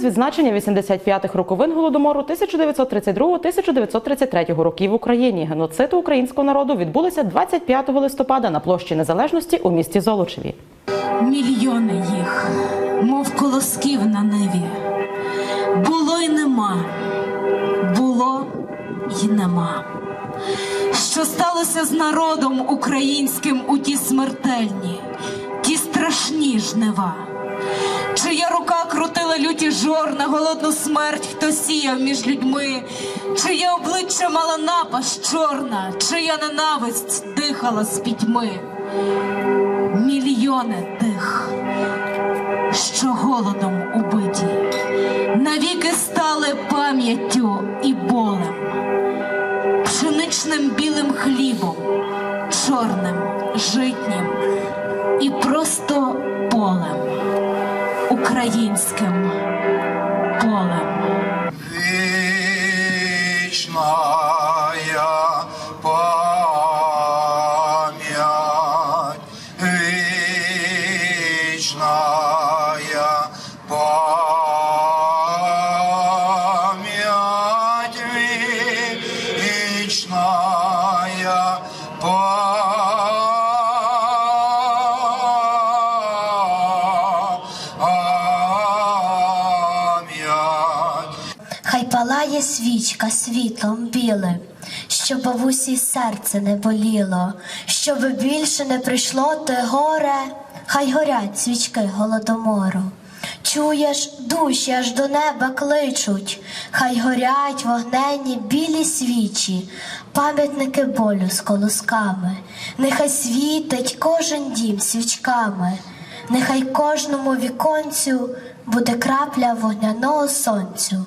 З відзначення 85-х роковин голодомору 1932-1933 років в Україні геноциду українського народу відбулося 25 листопада на площі Незалежності у місті Золочеві. Мільйони їх, мов колосків на ниві. Було й нема, було й нема. Що сталося з народом українським у ті смертельні, ті страшні жнива? Чия рука крутила люті жорна, голодну смерть, хто сіяв між людьми, чиє обличчя мала напасть чорна, чия ненависть дихала з пітьми? Мільйони тих, що голодом убиті, навіки стали пам'яттю і болем, пшеничним білим хлібом, чорним, житнім і просто полем, українським полем. Вечная память, вечная память. Хай палає свічка світлом білим, щоб в усі серце не боліло, щоб більше не прийшло те горе, хай горять свічки голодомору. Чуєш, душі аж до неба кличуть, хай горять вогненні білі свічі, пам'ятники болю з колосками, нехай світить кожен дім свічками, нехай кожному віконцю буде крапля вогняного сонцю.